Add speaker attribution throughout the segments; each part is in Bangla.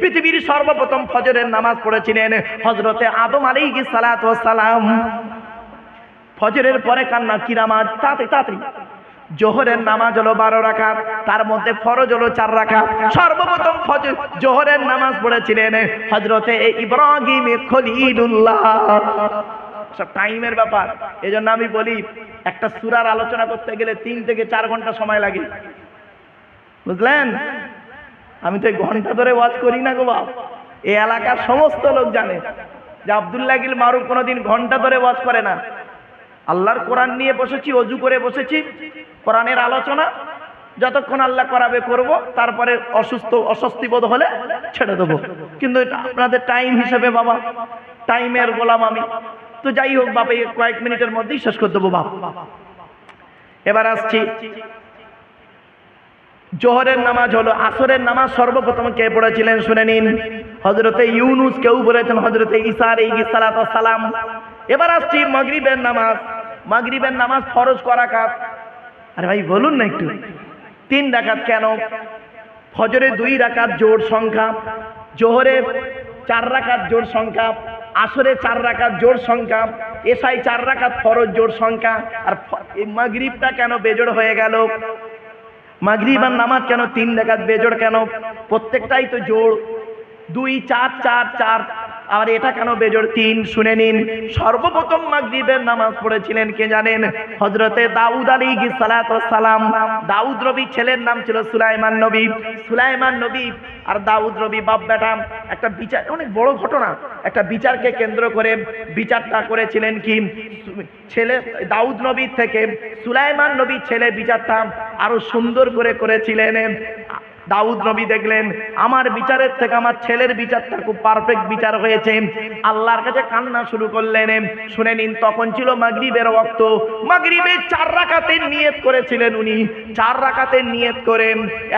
Speaker 1: পৃথিবীর সর্বপ্রথম ফজরের নামাজ পড়েছিলেন হজরতে আদম সালাতু সালাম ফজরের পরে কান্না কি নামাজ তাড়াতাড়ি তাড়াতাড়ি জোহরের নামাজ হলো বারো রাকাত, তার মধ্যে ফরজ হলো চার রাকাত। সর্বপ্রথম জোহরের নামাজ পড়েছিলেন হজরতে ইব্রাহিম সব টাইমের ব্যাপার এই জন্য আমি বলি, একটা সুরার আলোচনা করতে গেলে তিন থেকে চার ঘণ্টা সময় লাগে। বুঝলেন? আমি তো ঘণ্টা ধরে ওয়াজ করি না গো বাপ। এই এলাকার সমস্ত লোক জানে যে আবদুল্লাহ গিল মারুফ কোনোদিন ঘণ্টা ধরে ওয়াজ করে না। আল্লাহর কোরআন নিয়ে বসেছি, অজু করে বসেছি, কোরআনের আলোচনা, যতক্ষণ আল্লাহ করাবে করব, তারপরে অসুস্থ অস্বস্তি বোধ হলে ছেড়ে দেবো। কিন্তু আপনাদের টাইম হিসেবে বাবা টাইমের গোলাম আমি। তো যাই হোক বাবা কয়েক মিনিটের মধ্যেই শেষ করে দেবো বাপ। এবার আসছি জোহরের নামাজ হলো আসরের নামাজ সর্বপ্রথম কে পড়েছিলেন? শুনে নিন। হজরতে ইউনুস কেউ বলেছেন হজরতে ইসার এই সালাম এবার আসছি মাগরিবের নামাজ। মাগরিবের নামাজ ফরজ করা কাজ আরে ভাই, বলুন না একটু। তিন ডাকাত কেন? ফজরে দুই রাকাত জোর সংখ্যা, জোহরে চার রাকাত জোর সংখ্যা, আসরে চার রাকাত জোর সংখ্যা এসাই চার রাকাত ফরজ জোর সংখ্যা, আর মাগরিবটা কেন বেজোড় হয়ে গেল? মাগরিব আর নামাজ কেন তিন ডাকাত বেজোড় কেন? প্রত্যেকটাই তো জোড়। দুই, চার চার চার। আর এটা কেন বেজোড় তিন? শুনে নিন। সর্বপ্রথম মাগরিবের নামাজ পড়েছিলেন কে জানেন? হজরতে দাউদ আলী সালাম। দাউদ রবি ছেলের নাম ছিল সুলাইমান নবী। সুলাইমান নবী আর দাউদ রবি বাপ বেটা একটা বিচার, অনেক বড় ঘটনা। একটা বিচারকে কেন্দ্র করে বিচারটা করেছিলেন কি? ছেলে, দাউদ নবীর থেকে সুলাইমান নবীর ছেলে বিচারটা আরও সুন্দর করে করেছিলেন। দাউদ নবী দেখলেন, আমার বিচারের থেকে আমার ছেলের বিচারটা খুব পারফেক্ট বিচার হয়েছে। আল্লাহর কাছে কান্না শুরু করলেন। শুনে নিন, তখন ছিল মাগরিবের ওয়াক্ত। মাগরিবের চার রাকাতের নিয়ত করেছিলেন উনি। চার রাকাতের নিয়ত করে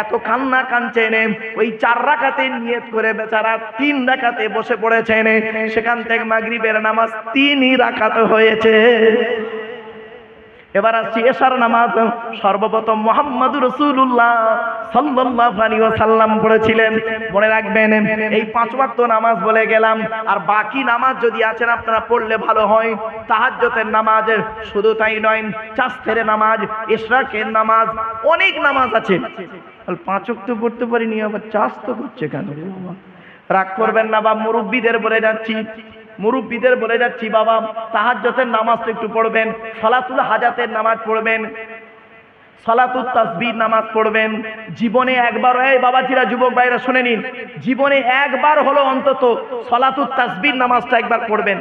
Speaker 1: এত কান্না কাঁদছেন। ওই চার রাকাতের নিয়ত করে বেচারা তিন রাকাতে বসে পড়েছেন। সেখান থেকে মাগরিবের নামাজ তিনই রাকাত হয়েছে। এবার আসছি এশার নামাজ। সর্বপ্রথম মোহাম্মদ রসুল্লাহ সাল্লাল্লাহু আলাইহি ওয়াসাল্লাম পড়েছিলেন। মনে রাখবেন, এই পাঁচ ওয়াক্ত নামাজ বলে গেলাম। আর বাকি নামাজ যদি আছেন, আপনারা পড়লে ভালো হয়। তাহাজ্জতের নামাজ শুধু তাই নয় চাস্তের নামাজ ইশরাকের নামাজ, অনেক নামাজ আছে। পাঁচ ওয়াক্ত পড়তে পারিনি, আবার চাষ তো করছে কেন রাগ করবেন না বা মুরব্বীদের বলে যাচ্ছি। মুরব্বীদের বলে যাচ্ছি, বাবা তাহাজ্জতের নামাজটা একটু পড়বেন, সলাতুল হাজাতের নামাজ পড়বেন সলাতুল তাসবির নামাজ পড়বেন। জীবনে একবার, এই বাবাজিরা, যুবক ভাইরা, শুনে নিন, জীবনে একবার হলো অন্তত সলাতুল তাসবির নামাজটা একবার পড়বেন।